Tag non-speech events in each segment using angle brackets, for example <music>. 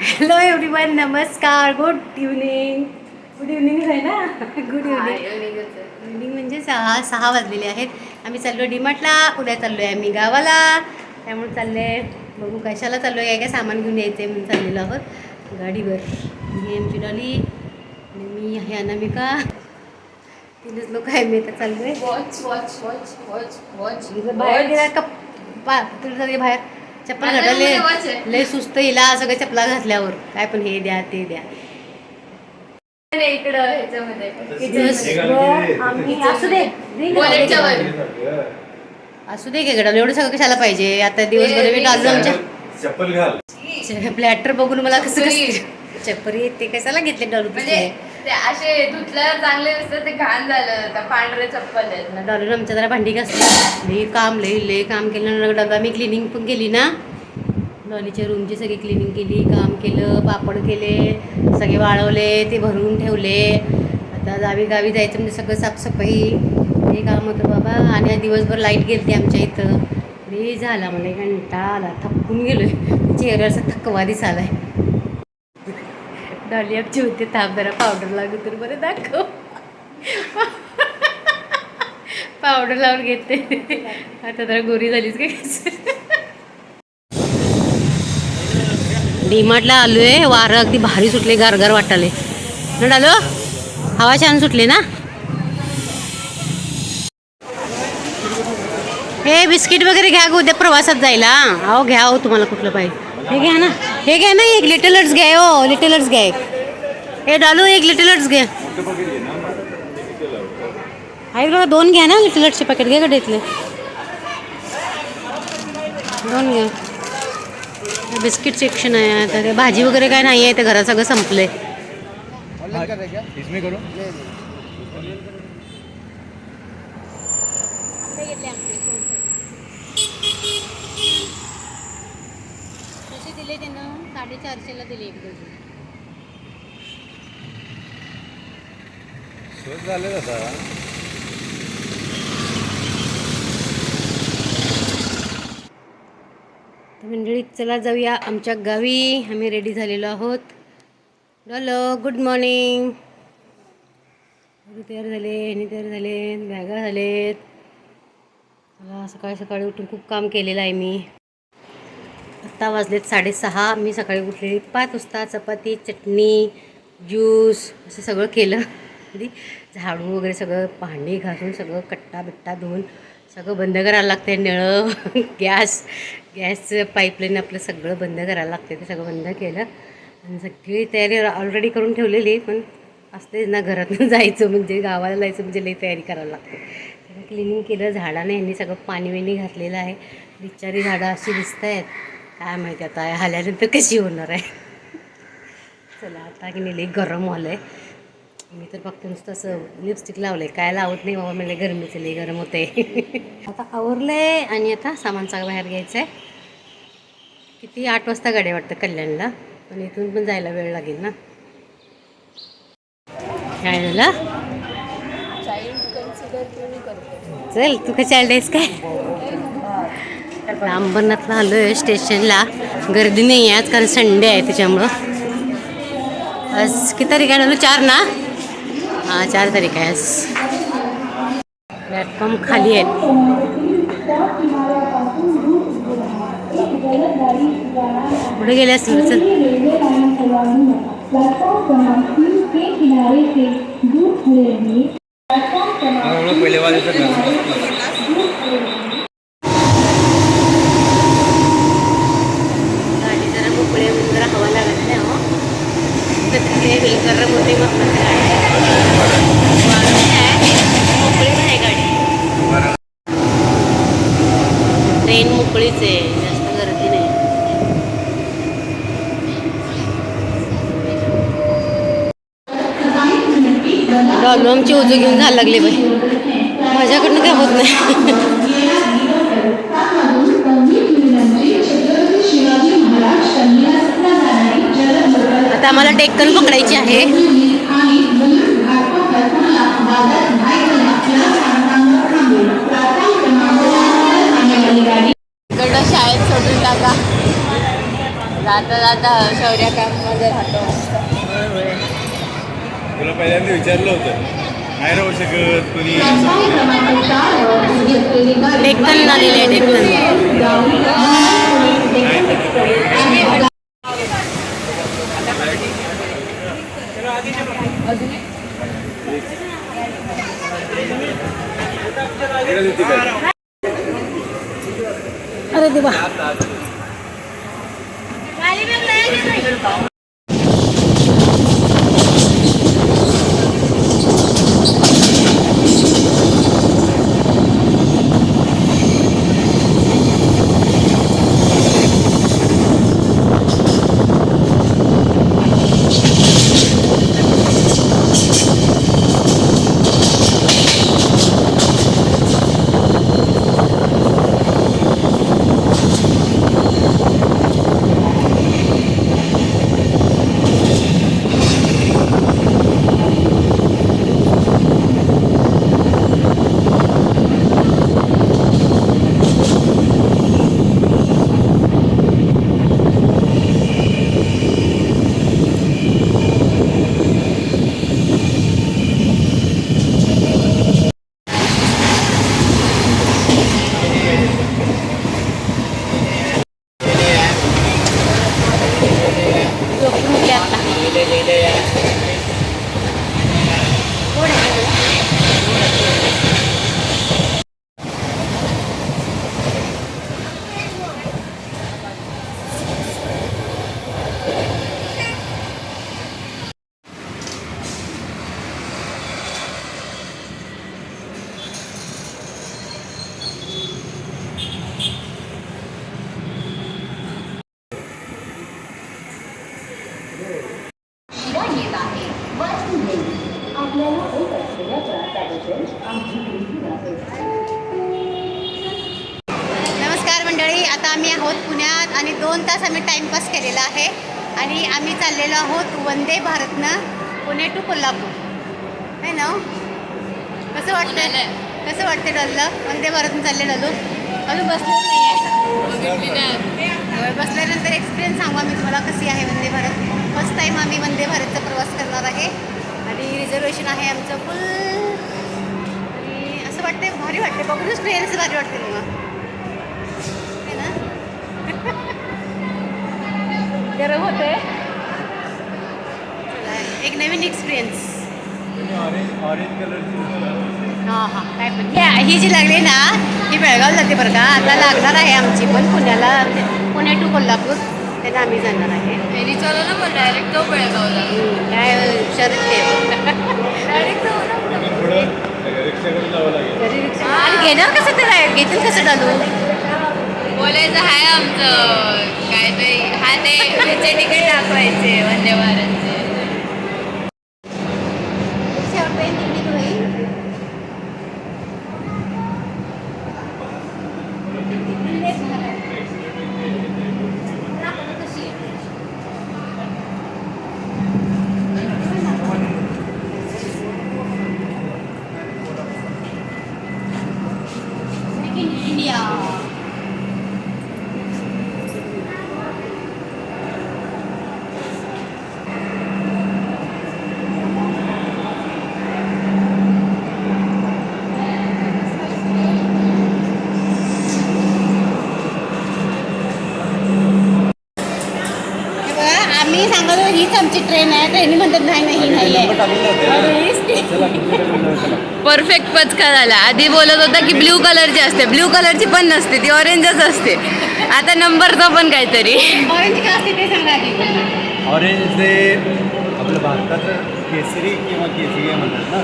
Hello everyone नमस्कार good evening good evening आहे ना? गुड इव्हनिंग इव्हनिंग म्हणजे सहा सहा वाजलेले आहेत. आम्ही चाललो डीमार्टला. उद्या चाललो आहे आम्ही गावाला. त्यामुळे चालले बघू कशाला चाललो आहे काय काय सामान घेऊन यायचं आहे म्हणून चाललेलो आहोत. गाडीवर. ही आमची डॉली आणि मी आहे अनामिका. तीनच लोक आहे मी आता चाललो आहे watch watch watch watch watch बाहेर गेला का? पा तुला बाहेर. चप्पल आहे. लय सुस्त हिला सगळे चपला घातल्यावर. काय पण हे द्या ते द्या. इकडं ह्याच्यामध्ये. आम्ही असू दे. गडा एवढं सगळं कशाला पाहिजे? आता दिवसभर मी डाललो आमच्या चप्पल घाल. प्लॅटर बघून मला कसं चप्पली. कसं चप्परी ते कशाला घेतले डॉलू म्हणजे ते असे धुतल्यावर चांगले दिसतात ते घाण झालं आता पांढरे चप्पल आहेत डॉलर आमच्या जरा भांडी घासली लई काम लई लई काम केलं डॉलर आम्ही क्लिनिंग पण केली ना. डॉलीच्या रूमची सगळी क्लिनिंग केली काम केलं पापड केले सगळे वाळवले ते भरून ठेवले. आता गावी गावी जायचं म्हणजे सगळं साफसफाई. हे काम होतं बाबा. आणि दिवसभर लाइट गेलती आमच्या इथं. लई झाला मला घंटा आला. थकून गेलो चेहऱ्याचा थकवा दिसालाय डॉली आपची होते ताप जरा पावडर लागू तर बरं दाखव. पावडर लावून घेते. आता जरा गोरी झालीच काय डीमार्टला आलो आहे वारं अगदी भारी सुटले गारगार वाटाले. ना डालो? हवा छान सुटले ना? हे बिस्किट वगैरे घ्या उद्या प्रवासात जायला. अहो घ्या हो तुम्हाला कुठलं पाहिजे. हे घ्या ना. हे घ्या ना एक लिटलच घ्या. हो लिटलच घ्या एक. हे डालू एक लिटलच घ्या. आहेत बघा दोन घ्या ना लिटलटचे पॅकेट घ्या कडे इथले. दोन घ्या. बिस्किट सेक्शन आहे. आता ते भाजी वगैरे काय नाही आहे ते घरात सगळं संपलंय. दिले त्यानं साडेचारशेला दिले एक डझन स्वस्त झालं आता. मंडळी चला जाऊया आमच्या गावी. आम्ही रेडी झालेलो आहोत. हॅलो गुड मॉर्निंग तयार झाले ह्यानी तयार झाले बॅगा झालेत. मला सकाळी सकाळी उठून खूप काम केलेलं आहे मी. आत्ता वाजलेत साडेसहा. मी सकाळी उठलेली. पाच वाजता चपाती चटणी ज्यूस असं सगळं केलं. आधी झाडू वगैरे सगळं भांडी घासून सगळं कट्टा बिट्टा धुवून सगळं बंद करायला लागते नळं <laughs> गॅस गॅसचं पाईपलाईन आपलं सगळं बंद करायला लागते ते सगळं बंद केलं. आणि सगळी तयारी ऑलरेडी करून ठेवलेली पण असतेच ना घरातून <laughs> जायचं म्हणजे गावाला जायचं म्हणजे लई तयारी करायला लागते सगळं क्लिनिंग केलं. झाडाने यांनी सगळं पाणी बिणी घातलेलं आहे. बिचारी झाडं अशी दिसत आहेत काय माहिती आता आल्यानंतर कशी होणार आहे? चला आता की नाही लई गरम झालं आहे मी तर फक्त नुसतं असं लिपस्टिक लावलं आहे काय लावत नाही बाबा मला गरमीचं लई गरम होते आता आवरलं आहे आणि आता सामान सगळं बाहेर घ्यायचं आहे किती आठ वाजता गाडी वाटतं कल्याणला पण इथून पण जायला वेळ लागेल ना? काय झालं चाइल्ड चल तू चालली आहेस काय? अंबरनाथला आलो आहे स्टेशनला. गर्दी नाही आहे आज कारण संडे आहे त्याच्यामुळं. आज किती तारीख आहे? आलो चार ना? हां चार तारीख आहे आज. प्लॅटफॉर्म खाली आहेत पुढे गेले असतील चल पहिले वाजायचं गाडी जरा मोकळी आहे म्हणून जरा हवा लागत नाही हो तर ते हे गरम होते मग माझ्या गाडी वाळून आहे, मोकळी नाही गाडी ट्रेन मोकळीच आहे जास्त गर्दी नाही डॉलमची उजू घेऊन जायला लागली बाई. माझ्याकडनं काय होत नाही. आता आम्हाला डेक्कन पकडायची आहे. इकडं शाळेत सोडून टाका. जाता जाता शौर्यमध्ये राहतो तुला पहिल्यांदा विचारलं होतं. नाही राहू शकत डेक्कन आलेले डेक्कन अरे देवा. झोपून उठले आता कोण आहे? नमस्कार मंडळी आता आम्ही आहोत पुण्यात आणि दोन तास आम्ही टाइमपास केलेला आहे. आणि आम्ही चाललेलो आहोत वंदे भारतनं पुणे टू कोल्हापूर. आहे ना? कसं वाटतंय? कसं वाटतंय डल्लं? वंदे भारतनं चालले डलू अजून बसलेलं नाही आहे. बसल्यानंतर एक्सपिरियन्स सांगा मी तुम्हाला कशी आहे वंदे भारत. फर्स्ट टाईम आम्ही वंदे भारतचा प्रवास करणार आहे. आणि रिझर्वेशन आहे आमचं फुल वाटते भारी वाटते बघूनच ट्रेनच भारी वाटते है ना? गरम होते एक नवीन एक्सपिरियन्स ऑरेंज ऑरेंज कलरची हां हां काय पण. ही- जी लागली ना ही बेळगाव जाते बरं का. आता लागणार आहे आमची पण पुण्याला. पुणे टू कोल्हापूर. त्याला आम्ही जाणार आहे. फेरी चालू <laughs> ना पण डायरेक्ट तो बेळगावला. काय शरद ते. डायरेक्ट तो ना. रिक्षा आणि घेणार कसं ते राय- घेतील कसं डालू? बोलायचं आहे आमचं. काय ते हा ते तिकीट दाखवायचे वंदे भारतचे इंडिया हे बघा, आम्ही सांगतो आमची ट्रेन आहे ट्रेन म्हणतात नाही नाही ही नाही आहे. परफेक्ट पचका झाला. आधी बोलत होता की ब्ल्यू कलरची असते. ब्ल्यू कलरची पण नसते ती ऑरेंजच असते. आता नंबरचा पण काहीतरी. ऑरेंज का असते ते सांगा ऑरेंज ते आपलं भारताचं केसरी किंवा केसरी म्हणतात ना.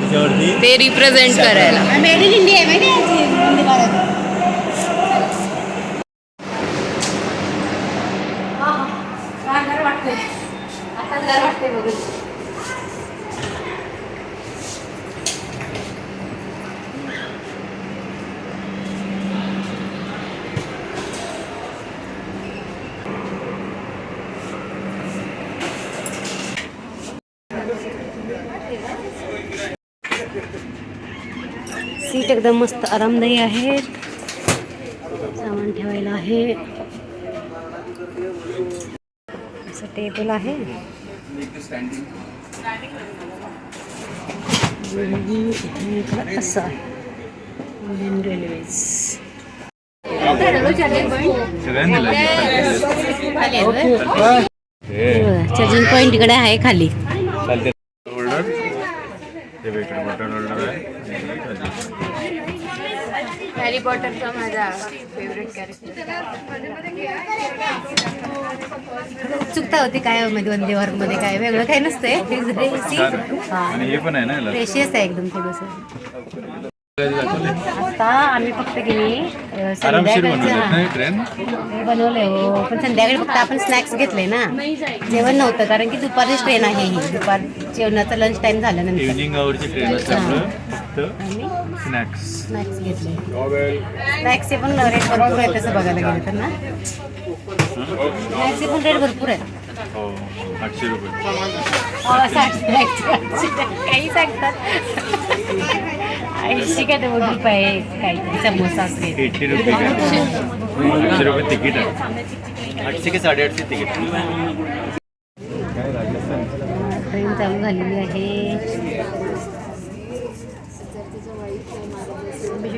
त्याच्यावरती ते रिप्रेझेंट करायला. मेड इन इंडिया आहे माहिती आहे याची सीट एकदम मस्त आरामदायी आहेत सामान ठेवायला टेबल आहे. इकडं असं. इंडियन रेल्वेज चार्जिंग पॉईंट इकडे आहे खाली. बटन होल्डर आहे. हॅरी पॉटरचा माझा फेवरेट कॅरेक्टर चुकता होती काय मध्ये वंदे भारत मध्ये काय? वेगळं काही नसतंय. छान आहे. आणि हे पण आहे ना याला? फ्रेशियस आहे एकदम थोडंसं आता आम्ही फक्त हा. ट्रेन हे बनवलंय हो. पण संध्याकाळी फक्त आपण स्नॅक्स घेतले ना. जेवण नव्हतं कारण की दुपारचीच ट्रेन आहे ही. दुपार जेवणाचा लंच टाइम झाल्यानंतर. स्नॅक्स स्नॅक्स घेतले. स्नॅक्सचे पण रेट भरपूर आहेत तसं बघायला गेलं तर ना. स्नॅक्सचे पण रेट भरपूर आहेत. हो आठशे रुपये. हो. काही सांगतात. ऐंशी काय ते रुपये काही समोसा असेल. एटी रुपये काय? आठशे रुपये तिकीट आहे. आठशे की साडेआठशे तिकीट? ट्रेन चालू झालेली आहे.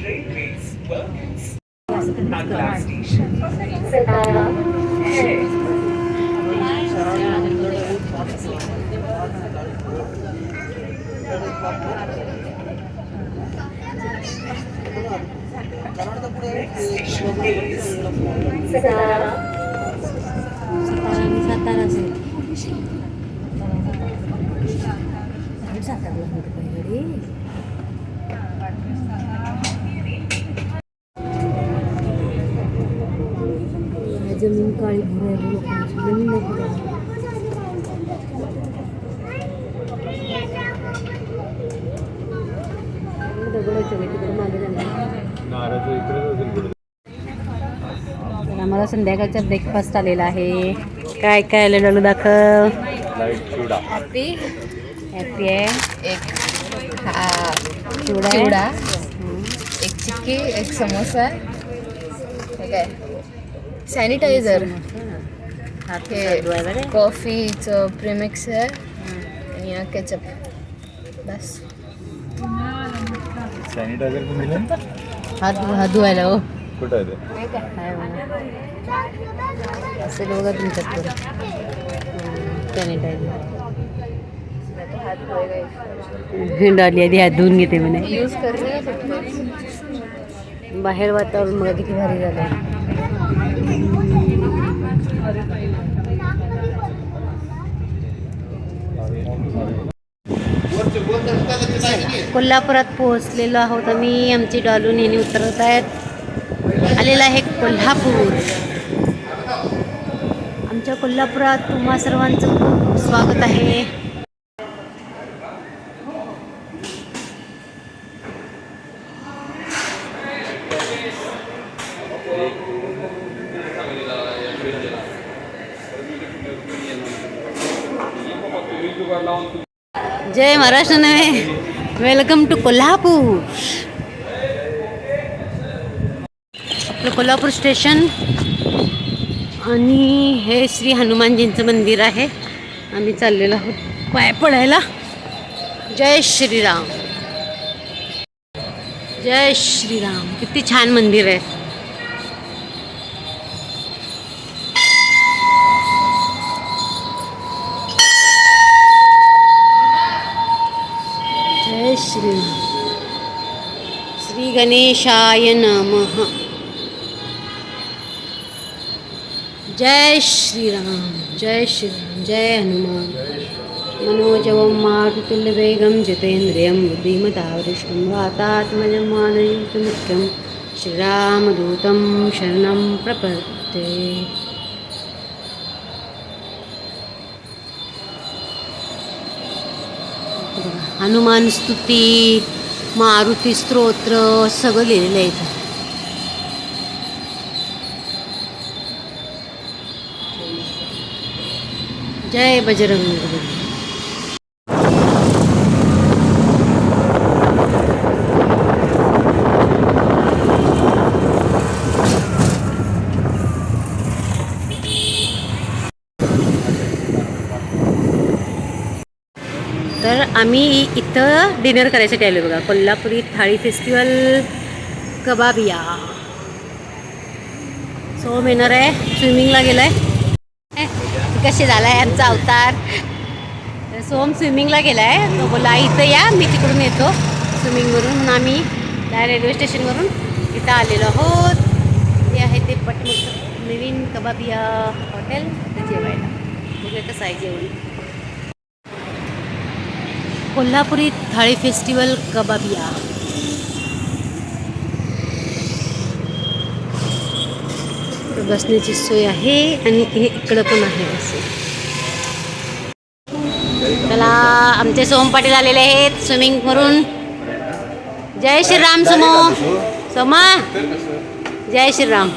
जमीन काळी भुरायला लोकांची जमीन नको द्यायला. दगडाचं आहे, जाणार. नारळ इकडे असेल पुढे. तर आम्हाला संध्याकाळचा ब्रेकफास्ट आलेला आहे. काय काय आलं डोलू दाखव. हॅपी हॅपी आहे. एक चिवडा आहे. एक चिक्की एक समोसा. हे काय? सॅनिटायझर हात हे. कॉफीचं प्रेमिक्स आहे आणि हा केचप बस सॅनिटायझर हात हात धुवायला हो. कुठं आहे ते? असेल बघा तुमच्याकडे सॅनिटायझर डाली आधी हात धुवून घेते म्हणे. यूज बाहेर वातावरण बघा किती भारी झालं कोल्हापुरात पोहोचलेलो आहोत आम्ही. आमची डॉलू नेहमी उतरत आहेत. आलेलं आहे कोल्हापूर. आमच्या कोल्हापुरात तुम्हा सर्वांचं खूप स्वागत आहे. जय महाराष्ट्र नव्हे. Welcome to Kolhapur. आपलं कोल्हापूर स्टेशन आणि हे श्री हनुमानजींचं मंदिर आहे. आम्ही चाललेलो आहोत पाय पडायला. जय श्रीराम. जय श्रीराम. किती छान मंदिर आहे. श्री श्री गणेशाय नमः। जय श्रीराम जय श्रीराम जय हनुमान। मनोजवं मारुतुल्यवेगं जितेन्द्रियं बुद्धिमतावृष्टं वातात्मजं मानयुतमुख्यं श्रीरामदूतं शरणं प्रपत्ते बघा, हनुमान स्तुती मारुती स्तोत्र सगळं लिहिलेलं आहे इथं. जय बजरंग आम्ही इथं डिनर करायसाठी आलो बघा. कोल्हापुरी थाळी फेस्टिवल कबाबिया सोम येणार आहे स्विमिंगला गेलाय. कसे झाला आहे आमचा अवतार? सोम स्विमिंगला गेलाय. तो बोला इथं या मी तिकडून येतो. स्विमिंगवरून म्हणून आम्ही त्या रेल्वे स्टेशनवरून इथं आलेलो आहोत. ते आहे ते पटमुख नवीन कबाबिया हॉटेल जेवायला. बघूया कसं आहे जेवण. कोल्हापुरी थाळी फेस्टिवल कबाबिया बसण्याची सोय आहे आणि हे इकडं पण आहे त्याला आमचे सोम पाटील आलेले आहेत स्विमिंग करून जय श्रीराम सोमो. सोमा जय श्रीराम.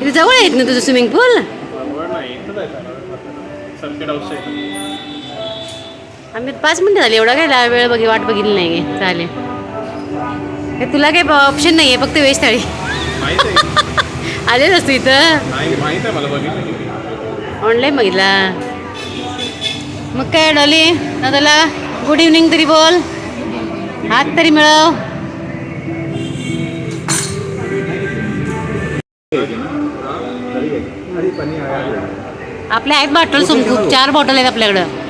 इथे जवळ आहेत ना तुझं स्विमिंग पूल आम्ही पाच मिनिटं झाली एवढा काय वेळ बघी वाट बघितली नाही चालेल. हे तुला काही ऑप्शन नाही आहे फक्त वेज थाळी. आलेच असतो इथं. ऑनलाईन बघितला मग काय डॉली दादाला गुड इव्हनिंग तरी बोल. हात तरी मिळव. आपल्या आहेत बॉटल खूप चार बॉटल आहेत आपल्याकडं.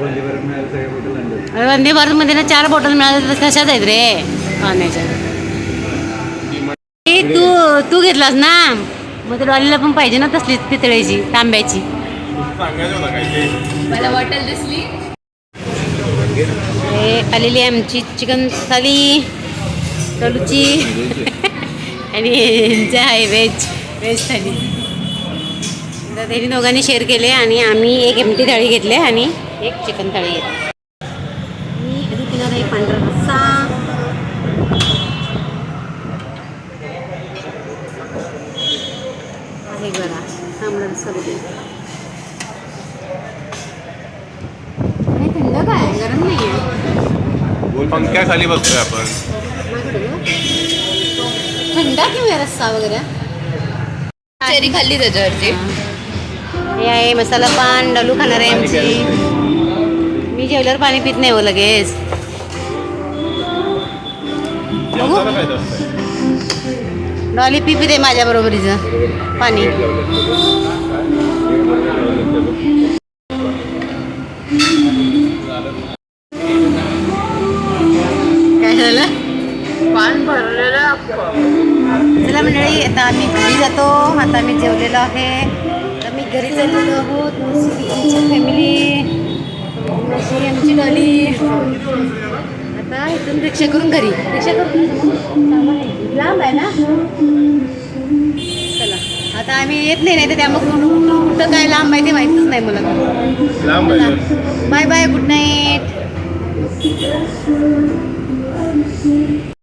अरे वंदे भारतमध्ये ना चार बॉटल मिळाल्या तर कशाच आहेत रे पाण्याच्या तू तू घेतलास ना मग ते डॉलीला पण पाहिजे ना तसली पितळेची तांब्याची मला बॉटल दिसली हे आलेली आमची चिकन थाली डॉलूची आणि यांच्या आहे व्हेज व्हेज थाली तर त्यांनी दोघांनी शेअर केले आणि आम्ही एक एमटी थाळी घेतली आणि एक चिकन थाळी घेतली मी अजून पिणार आहे पांढरा रस्सा. आहे बरा तांबडा रस्सा बघूया. नाही थंड काय? गरम नाही आहे. पंख्याखाली बघतोय आपण. थंड किंवा रस्सा वगैरे. चेरी खाल्ली त्याच्यावरची हे. आहे मसाला पान डलू खाणार आहे आमची. मी जेवल्यावर पाणी पित नाही हो लगेच. डॉली पी पिते माझ्या बरोबरीचं. पाणी. काय झालं? पान भरलेलं चला मंडळी आता आम्ही घरी जातो. आता आम्ही जेवलेलो आहे. आता मी घरी चाललेलो आहोत. फॅमिली नशी आमची डॉली आता इथून रिक्षा करून घरी. रिक्षा करून लांब आहे ना? चला. आता आम्ही येत नाही नाही तर त्यामुळे कुठं कुठं काय लांब आहे ते माहीतच नाही मला. Bye bye. Good night